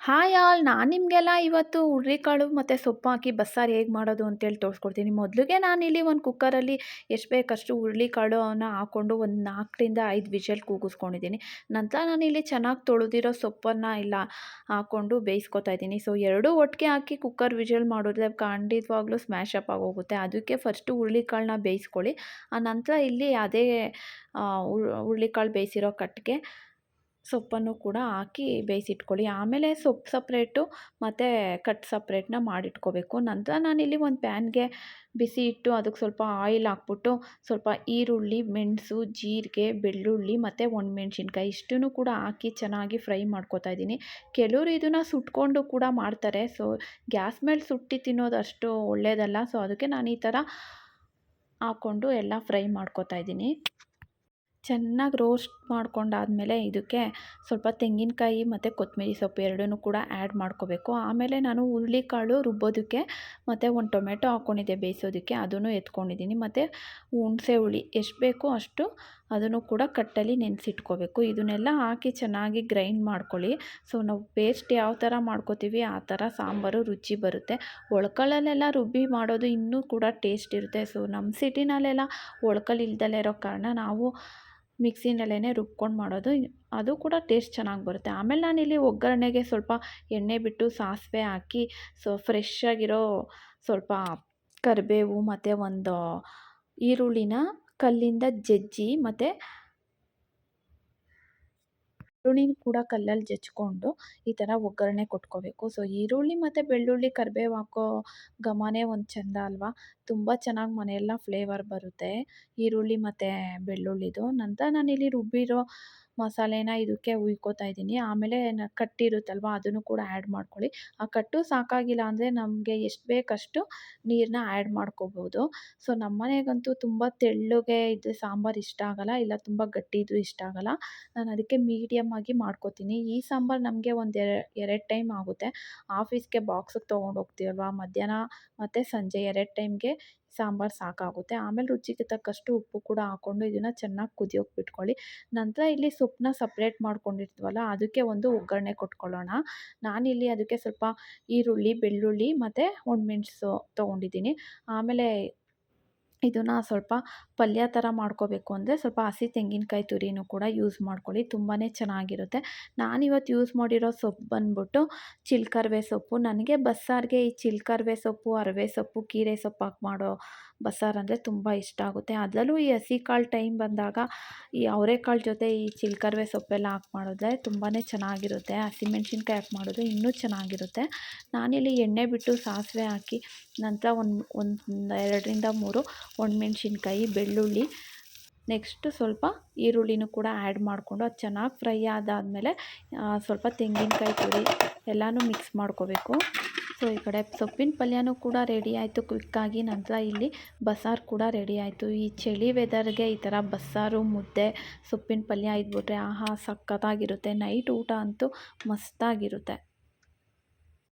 Hi all. ನಾನು ನಿಮಗೆಲ್ಲ ಇವತ್ತು ಹುರ್ಳಿಕಾಳು ಮತ್ತು ಸೊಪ್ಪು ಹಾಕಿ ಬಸ್ಸಾರು ಹೇಗೆ ಮಾಡೋದು ಅಂತೇಳಿ ತೋರಿಸ್ಕೊಡ್ತೀನಿ. ಮೊದಲಿಗೆ ನಾನಿಲ್ಲಿ ಒಂದು ಕುಕ್ಕರಲ್ಲಿ ಎಷ್ಟು ಬೇಕಷ್ಟು ಹುರ್ಳಿಕಾಳನ್ನ ಹಾಕ್ಕೊಂಡು ಒಂದು ನಾಲ್ಕರಿಂದ ಐದು ವಿಷಲ್ ಕೂಗಿಸ್ಕೊಂಡಿದ್ದೀನಿ. ನಂತರ ನಾನು ಇಲ್ಲಿ ಚೆನ್ನಾಗಿ ತೊಳೆದಿರೋ ಸೊಪ್ಪನ್ನು ಇಲ್ಲ ಹಾಕ್ಕೊಂಡು ಬೇಯಿಸ್ಕೊತಾ ಇದ್ದೀನಿ. ಸೊ ಎರಡೂ ಒಟ್ಟಿಗೆ ಹಾಕಿ ಕುಕ್ಕರ್ ವಿಷಲ್ ಮಾಡಿದ್ರೆ ಖಂಡಿತವಾಗ್ಲೂ ಸ್ಮ್ಯಾಶ್ ಅಪ್ ಆಗೋಗುತ್ತೆ. ಅದಕ್ಕೆ ಫಸ್ಟು ಹುರ್ಳಿಕಾಳನ್ನ ಬೇಯಿಸ್ಕೊಳ್ಳಿ. ಆ ನಂತರ ಇಲ್ಲಿ ಅದೇ ಹುರ್ಳಿಕಾಳು ಬೇಯಿಸಿರೋ ಕಟ್ಟಿಗೆ ಸೊಪ್ಪನ್ನು ಕೂಡ ಹಾಕಿ ಬೇಯಿಸಿಟ್ಕೊಳ್ಳಿ. ಆಮೇಲೆ ಸೊಪ್ಪು ಸಪ್ರೇಟು ಮತ್ತು ಕಟ್ ಸಪ್ರೇಟ್ನ ಮಾಡಿಟ್ಕೋಬೇಕು. ನಂತರ ನಾನಿಲ್ಲಿ ಒಂದು ಪ್ಯಾನ್ಗೆ ಬಿಸಿ ಇಟ್ಟು ಅದಕ್ಕೆ ಸ್ವಲ್ಪ ಆಯಿಲ್ ಹಾಕ್ಬಿಟ್ಟು ಸ್ವಲ್ಪ ಈರುಳ್ಳಿ, ಮೆಣಸು, ಜೀರಿಗೆ, ಬೆಳ್ಳುಳ್ಳಿ ಮತ್ತು ಒಣಮೆಣ್ಸಿನ್ಕಾಯಿ ಇಷ್ಟನ್ನು ಕೂಡ ಹಾಕಿ ಚೆನ್ನಾಗಿ ಫ್ರೈ ಮಾಡ್ಕೊತಾ ಇದ್ದೀನಿ. ಕೆಲವರು ಇದನ್ನು ಸುಟ್ಕೊಂಡು ಕೂಡ ಮಾಡ್ತಾರೆ. ಸೊ, ಗ್ಯಾಸ್ ಮೇಲೆ ಸುಟ್ಟಿ ತಿನ್ನೋದು ಅಷ್ಟು ಒಳ್ಳೆಯದಲ್ಲ ಸೊ, ಅದಕ್ಕೆ ನಾನು ಈ ಥರ ಹಾಕ್ಕೊಂಡು ಎಲ್ಲ ಫ್ರೈ ಮಾಡ್ಕೊತಾ ಇದ್ದೀನಿ. ಚೆನ್ನಾಗಿ ರೋಸ್ಟ್ ಮಾಡ್ಕೊಂಡಾದಮೇಲೆ ಇದಕ್ಕೆ ಸ್ವಲ್ಪ ತೆಂಗಿನಕಾಯಿ ಮತ್ತು ಕೊತ್ತಂಬರಿ ಸೊಪ್ಪು ಎರಡನ್ನೂ ಕೂಡ ಆ್ಯಡ್ ಮಾಡ್ಕೋಬೇಕು. ಆಮೇಲೆ ನಾನು ಹುರುಳಿಕಾಳು ರುಬ್ಬೋದಕ್ಕೆ ಮತ್ತು ಒಂದು ಟೊಮೆಟೊ ಹಾಕ್ಕೊಂಡಿದ್ದೆ ಬೇಯಿಸೋದಕ್ಕೆ, ಅದನ್ನು ಎತ್ಕೊಂಡಿದ್ದೀನಿ. ಮತ್ತು ಹುಣಸೆ ಹುಳಿ ಎಷ್ಟು ಬೇಕೋ ಅಷ್ಟು ಅದನ್ನು ಕೂಡ ಕಟ್ಟಲ್ಲಿ ನೆನೆಸಿಟ್ಕೋಬೇಕು. ಇದನ್ನೆಲ್ಲ ಹಾಕಿ ಚೆನ್ನಾಗಿ ಗ್ರೈಂಡ್ ಮಾಡ್ಕೊಳ್ಳಿ. ಸೊ, ನಾವು ಪೇಸ್ಟ್ ಯಾವ ಥರ ಮಾಡ್ಕೋತೀವಿ, ಆ ಥರ ಸಾಂಬಾರು ರುಚಿ ಬರುತ್ತೆ. ಒಳ್ಕಳಲ್ಲೆಲ್ಲ ರುಬ್ಬಿ ಮಾಡೋದು ಇನ್ನೂ ಕೂಡ ಟೇಸ್ಟ್ ಇರುತ್ತೆ. ಸೊ ನಮ್ಮ ಸಿಟಿನಲ್ಲೆಲ್ಲ ಒಳ್ಕಲ್ ಇಲ್ದಲೇ ಇರೋ ಕಾರಣ ನಾವು ಮಿಕ್ಸಿನಲ್ಲೇ ರುಬ್ಕೊಂಡು ಮಾಡೋದು. ಅದು ಕೂಡ ಟೇಸ್ಟ್ ಚೆನ್ನಾಗಿ ಬರುತ್ತೆ. ಆಮೇಲೆ ನಾನಿಲ್ಲಿ ಒಗ್ಗರಣೆಗೆ ಸ್ವಲ್ಪ ಎಣ್ಣೆ ಬಿಟ್ಟು ಸಾಸಿವೆ ಹಾಕಿ, ಸೊ ಫ್ರೆಶ್ ಆಗಿರೋ ಸ್ವಲ್ಪ ಕರಿಬೇವು ಮತ್ತು ಒಂದು ಈರುಳ್ಳಿನ ಕಲ್ಲಿಂದ ಜಜ್ಜಿ ಮತ್ತು ಈರುಳ್ಳಿನ ಕೂಡ ಕಲ್ಲಲ್ಲಿ ಜಚ್ಕೊಂಡು ಈ ಥರ ಒಗ್ಗರಣೆ ಕೊಟ್ಕೋಬೇಕು. ಸೊ, ಈರುಳ್ಳಿ ಮತ್ತು ಬೆಳ್ಳುಳ್ಳಿ ಕರಿಬೇವು ಹಾಕೋ ಘಮನೇ ಒಂದು ಚೆಂದ ಅಲ್ವಾ? ತುಂಬ ಚೆನ್ನಾಗಿ ಮನೆಯೆಲ್ಲ ಫ್ಲೇವರ್ ಬರುತ್ತೆ ಈರುಳ್ಳಿ ಮತ್ತು ಬೆಳ್ಳುಳ್ಳಿದು. ನಂತರ ನಾನಿಲ್ಲಿ ರುಬ್ಬಿರೋ ಮಸಾಲೆನ ಇದಕ್ಕೆ ಉಯ್ಕೋತಾ ಇದ್ದೀನಿ. ಆಮೇಲೆ ಕಟ್ಟಿರುತ್ತಲ್ವಾ ಕಟ್ಟಿರುತ್ತಲ್ವ, ಅದನ್ನು ಕೂಡ ಆ್ಯಡ್ ಮಾಡ್ಕೊಳ್ಳಿ. ಆ ಕಟ್ಟು ಸಾಕಾಗಿಲ್ಲ ಅಂದರೆ ನಮಗೆ ಎಷ್ಟು ಬೇಕಷ್ಟು ನೀರನ್ನ ಆ್ಯಡ್ ಮಾಡ್ಕೋಬೋದು. ಸೊ, ನಮ್ಮ ಮನೆಗಂತೂ ತುಂಬ ತೆಳ್ಳಗೆ ಇದು ಸಾಂಬಾರು ಇಷ್ಟ ಆಗೋಲ್ಲ, ಇಲ್ಲ ತುಂಬ ಗಟ್ಟಿದು ಇಷ್ಟ ಆಗೋಲ್ಲ. ನಾನು ಅದಕ್ಕೆ ಮೀಡಿಯಮ್ ಆಗಿ ಮಾಡ್ಕೋತೀನಿ. ಈ ಸಾಂಬಾರು ನಮಗೆ ಒಂದು ಎರಡು ಟೈಮ್ ಆಗುತ್ತೆ. ಆಫೀಸ್ಗೆ ಬಾಕ್ಸಿಗೆ ತೊಗೊಂಡು ಹೋಗ್ತೀವಲ್ವ? ಮಧ್ಯಾಹ್ನ ಮತ್ತು ಸಂಜೆ ಎರಡು ಟೈಮ್ಗೆ ಸಾಂಬಾರು ಸಾಕಾಗುತ್ತೆ. ಆಮೇಲೆ ರುಚಿಗೆ ತಕ್ಕಷ್ಟು ಉಪ್ಪು ಕೂಡ ಹಾಕ್ಕೊಂಡು ಇದನ್ನು ಚೆನ್ನಾಗಿ ಕುದಿಯೋಕೆ ಬಿಟ್ಕೊಳ್ಳಿ. ನಂತರ ಇಲ್ಲಿ ಸೊಪ್ಪನ್ನ ಸಪ್ರೇಟ್ ಮಾಡ್ಕೊಂಡಿರ್ತೀವಲ್ಲ, ಅದಕ್ಕೆ ಒಂದು ಒಗ್ಗರಣೆ ಕೊಟ್ಕೊಳ್ಳೋಣ. ನಾನಿಲ್ಲಿ ಅದಕ್ಕೆ ಸ್ವಲ್ಪ ಈರುಳ್ಳಿ, ಬೆಳ್ಳುಳ್ಳಿ ಮತ್ತು ಒಣಮೆಣ್ಸು ತೊಗೊಂಡಿದ್ದೀನಿ. ಆಮೇಲೆ ಇದನ್ನು ಸ್ವಲ್ಪ ಪಲ್ಯ ಥರ ಮಾಡ್ಕೋಬೇಕು ಅಂದರೆ ಸ್ವಲ್ಪ ಹಸಿ ತೆಂಗಿನಕಾಯಿ ತುರಿನೂ ಕೂಡ ಯೂಸ್ ಮಾಡ್ಕೊಳ್ಳಿ ತುಂಬಾ ಚೆನ್ನಾಗಿರುತ್ತೆ. ನಾನಿವತ್ತು ಯೂಸ್ ಮಾಡಿರೋ ಸೊಪ್ಪು ಬಂದ್ಬಿಟ್ಟು ಚಿಲ್ಕರ್ವೆ ಸೊಪ್ಪು. ನನಗೆ ಬಸ್ಸಾರಿಗೆ ಈ ಚಿಲ್ಕರ್ವೆ ಸೊಪ್ಪು, ಅರವೆ ಸೊಪ್ಪು, ಕೀರೆ ಸೊಪ್ಪು ಹಾಕಿ ಮಾಡೋ ಬಸ್ಸಾರು ಅಂದರೆ ತುಂಬ ಇಷ್ಟ ಆಗುತ್ತೆ. ಅದರಲ್ಲೂ ಈ ಹಸಿ ಕಾಳು ಟೈಮ್ ಬಂದಾಗ ಈ ಅವರೆಕಾಳು ಜೊತೆ ಈ ಚಿಲ್ಕರ್ವೆ ಸೊಪ್ಪೆಲ್ಲ ಹಾಕಿ ಮಾಡಿದ್ರೆ ತುಂಬಾ ಚೆನ್ನಾಗಿರುತ್ತೆ. ಹಸಿಮೆಣ್ಸಿನ್ಕಾಯಿ ಹಾಕಿ ಮಾಡೋದು ಇನ್ನೂ ಚೆನ್ನಾಗಿರುತ್ತೆ. ನಾನಿಲ್ಲಿ ಎಣ್ಣೆ ಬಿಟ್ಟು ಸಾಸಿವೆ ಹಾಕಿ ನಂತರ ಒಂದು ಒಂದು, ಎರಡರಿಂದ ಮೂರು ಒಣಮೆಣ್ಸಿನ್ಕಾಯಿ, ಬೆಳ್ಳುಳ್ಳಿ ನೆಕ್ಸ್ಟು ಸ್ವಲ್ಪ ಈರುಳ್ಳಿನೂ ಕೂಡ ಆ್ಯಡ್ ಮಾಡಿಕೊಂಡು ಅದು ಚೆನ್ನಾಗಿ ಫ್ರೈ ಆದಾದಮೇಲೆ ಸ್ವಲ್ಪ ತೆಂಗಿನಕಾಯಿ ಪುಡಿ ಎಲ್ಲನೂ ಮಿಕ್ಸ್ ಮಾಡ್ಕೋಬೇಕು. ಸೊ ಈ ಕಡೆ ಸೊಪ್ಪಿನ ಪಲ್ಯನೂ ಕೂಡ ರೆಡಿ ಆಯಿತು ಕ್ವಿಕ್ಕಾಗಿ ನಂತರ ಇಲ್ಲಿ ಬಸ್ಸಾರು ಕೂಡ ರೆಡಿ ಆಯಿತು. ಈ ಚಳಿ ವೆದರ್ಗೆ ಈ ಥರ ಬಸ್ಸಾರು, ಮುದ್ದೆ, ಸೊಪ್ಪಿನ ಪಲ್ಯ ಇದ್ಬಿಟ್ರೆ ಆಹಾ ಸಖತ್ತಾಗಿರುತ್ತೆ. ನೈಟ್ ಊಟ ಅಂತೂ ಮಸ್ತಾಗಿರುತ್ತೆ.